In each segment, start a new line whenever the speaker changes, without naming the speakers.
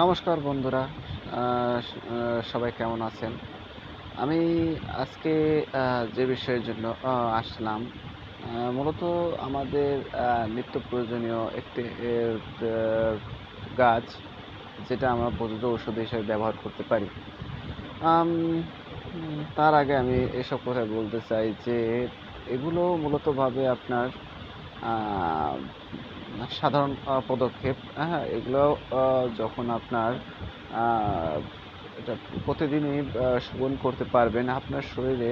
নমস্কার বন্ধুরা সবাই কেমন আছেন? আমি আজকে যে বিষয়ের জন্য আসলাম মূলত আমাদের নিত্য প্রয়োজনীয় একটি গাছ, যেটা আমরা প্রযোজ্য ওষুধ হিসেবে ব্যবহার করতে পারি। তার আগে আমি এসব কথা বলতে চাই যে, এগুলো মূলতভাবে আপনার সাধারণ পদক্ষেপ হ্যাঁ এগুলো যখন আপনার এটা প্রতিদিনই সেবন করতে পারবেন, আপনার শরীরে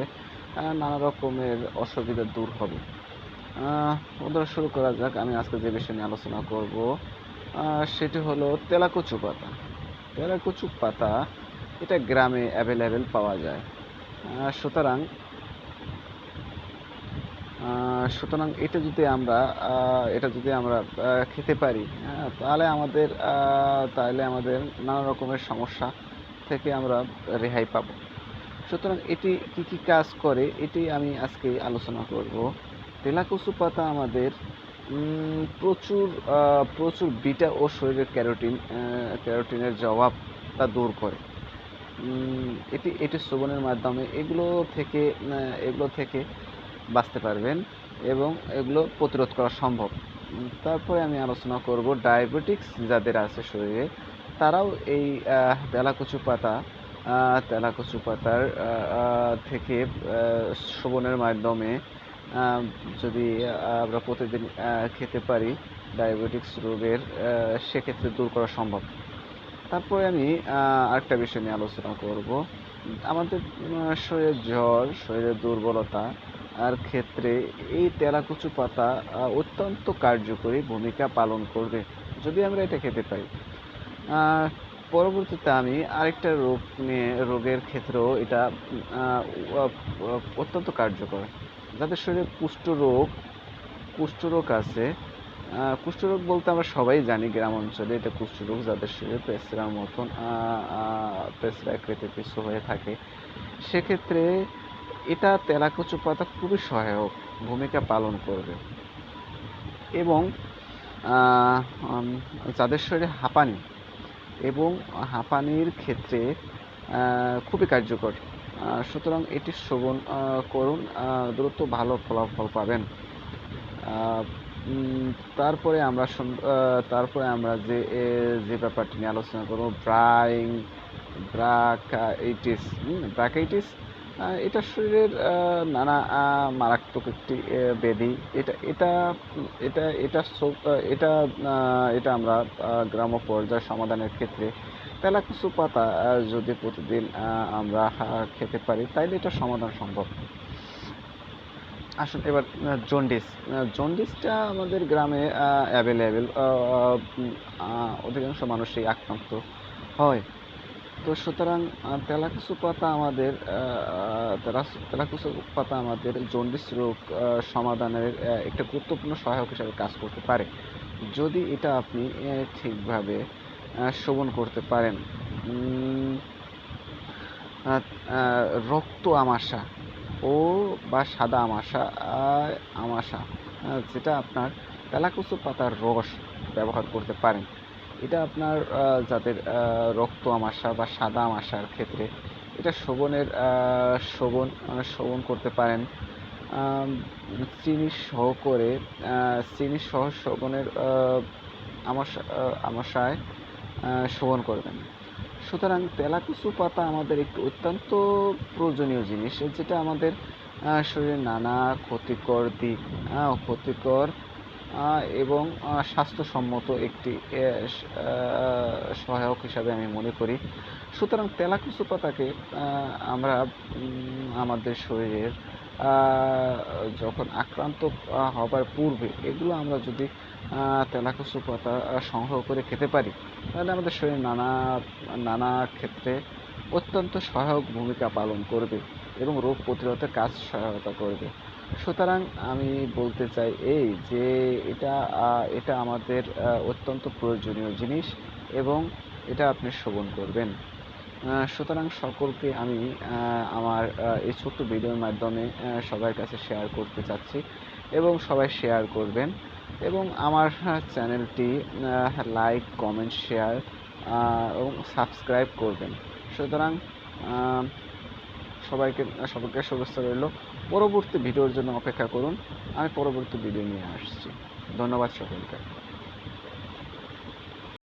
নানা রকমের অসুবিধা দূর হবে। বন্ধুরা, শুরু করা যাক। আমি আজকে যে বিষয় নিয়ে আলোচনা করব সেটি হলো তেলাকুচু পাতা। তেলাকুচু পাতা, এটা গ্রামে অ্যাভেলেবেল পাওয়া যায়। সুতরাং সুতরাং এটা যদি আমরা এটা যদি আমরা খেতে পারি হ্যাঁ, তাহলে আমাদের তাহলে আমাদের নানা রকমের সমস্যা থেকে আমরা রেহাই পাবো। সুতরাং এটি কি কি কাজ করে এটি আমি আজকে আলোচনা করব। তেলাকুচু পাতা আমাদের প্রচুর প্রচুর বিটা ও শরীরের ক্যারোটিন ক্যারোটিনের জবাব তা দূর করে। এটি এটি শ্রবণের মাধ্যমে এগুলো থেকে এগুলো থেকে বাঁচতে পারবেন এবং এগুলো প্রতিরোধ করা সম্ভব। তারপরে আমি আলোচনা করব ডায়াবেটিক্স যাদের আছে শরীরে। তারাও এই তেলাকুচু পাতা তেলাকুচু পাতার থেকে সেবনের মাধ্যমে যদি আমরা প্রতিদিন খেতে পারি ডায়াবেটিক্স রোগের সেক্ষেত্রে দূর করা সম্ভব। তারপরে আমি আরেকটা বিষয় নিয়ে আলোচনা করব। আমাদের শরীরের জ্বর শরীরের দুর্বলতা আর ক্ষেত্রে এই তেলাকুচু পাতা অত্যন্ত কার্যকরী ভূমিকা পালন করবে। যদি আমরা এটা খেতে পারি পরবর্তীতে আমি আরেকটা রোগ নিয়ে, রোগের ক্ষেত্রেও এটা অত্যন্ত কার্যকর। যাদের শরীরে কুষ্ঠরোগ কুষ্ঠরোগ আছে কুষ্ঠরোগ বলতে আমরা সবাই জানি গ্রাম অঞ্চলে এটা কুষ্ঠরোগ যাদের শরীরে পেছরার মতন পেছরা আকৃতির কিছু হয়ে থাকে। সেক্ষেত্রে এটা তেলাকুচু পাতা খুবই সহায়ক ভূমিকা পালন করবে। এবং যাদের শরীরে হাঁপানি এবং হাঁপানির ক্ষেত্রে খুবই কার্যকর। সুতরাং এটি শ্রবণ করুন দ্রুত ভালো ফলাফল পাবেন। তারপরে আমরা তারপরে আমরা যে যে ব্যাপারটি নিয়ে আলোচনা করব, ব্রাইং, ব্রাকাইটিস ব্রাকাইটিস এটা শরীরের নানা মারাত্মক একটি ব্যাধি। এটা এটা এটা এটা এটা এটা আমরা গ্রাম্য পর্যায়ে সমাধানের ক্ষেত্রে তেলা কিছু পাতা যদি প্রতিদিন আমরা খেতে পারি, তাইলে এটা সমাধান সম্ভব। আসুন এবার জন্ডিস। জন্ডিসটা আমাদের গ্রামে অ্যাভেলেবেল অধিকাংশ মানুষই আক্রান্ত হয়। তো সুতরাং তেলাকুচু পাতা আমাদের তেলাকুচু পাতা আমাদের জন্ডিস রোগ সমাধানের একটা গুরুত্বপূর্ণ সহায়ক হিসেবে কাজ করতে পারে। যদি এটা আপনি ঠিকভাবে সেবন করতে পারেন রক্ত আমাশা ও বা সাদা আমাশা আমাশা যেটা আপনার তেলাকুচু পাতার রস ব্যবহার করতে পারেন। এটা আপনার যাদের রক্ত আমাশা বা সাদা আমাশার ক্ষেত্রে এটা শোভনের আহ, শোভন আহ, করতে পারেন। চিনি সহ করে চিনি সহ শোভনের আহ, আমাশা আমাশায় শোভন করবেন। সুতরাং তেলাকুচু পাতা আমাদের একটি অত্যন্ত প্রয়োজনীয় জিনিস যেটা আমাদের শরীরের নানা ক্ষতিকর দিক ক্ষতিকর এবং স্বাস্থ্যসম্মত একটি সহায়ক হিসাবে আমি মনে করি। সুতরাং তেলাকুচু পাতাকে আমরা আমাদের শরীরের যখন আক্রান্ত হবার পূর্বে এগুলো আমরা যদি তেলাকুচু পাতা সংগ্রহ করে খেতে পারি, তাহলে আমাদের শরীরে নানা নানা ক্ষেত্রে অত্যন্ত সহায়ক ভূমিকা পালন করবে এবং রোগ প্রতিরোধে কাজ সহায়তা করবে। সুতরাং আমি বলতে চাই এই যে এটা এটা আমাদের অত্যন্ত প্রয়োজনীয় জিনিস এবং এটা আপনি শ্রবণ করবেন। সুতরাং সকলকে আমি আমার এই ছোট্ট ভিডিওর মাধ্যমে সবার কাছে শেয়ার করতে চাচ্ছি এবং সবাই শেয়ার করবেন এবং আমার চ্যানেলটি লাইক কমেন্ট শেয়ার এবং সাবস্ক্রাইব করবেন। সুতরাং সবাইকে সবাইকে শুভেচ্ছা রইল। পরবর্তী ভিডিওর জন্য অপেক্ষা করুন। আমি পরবর্তী ভিডিও নিয়ে আসছি। ধন্যবাদ সকলকে।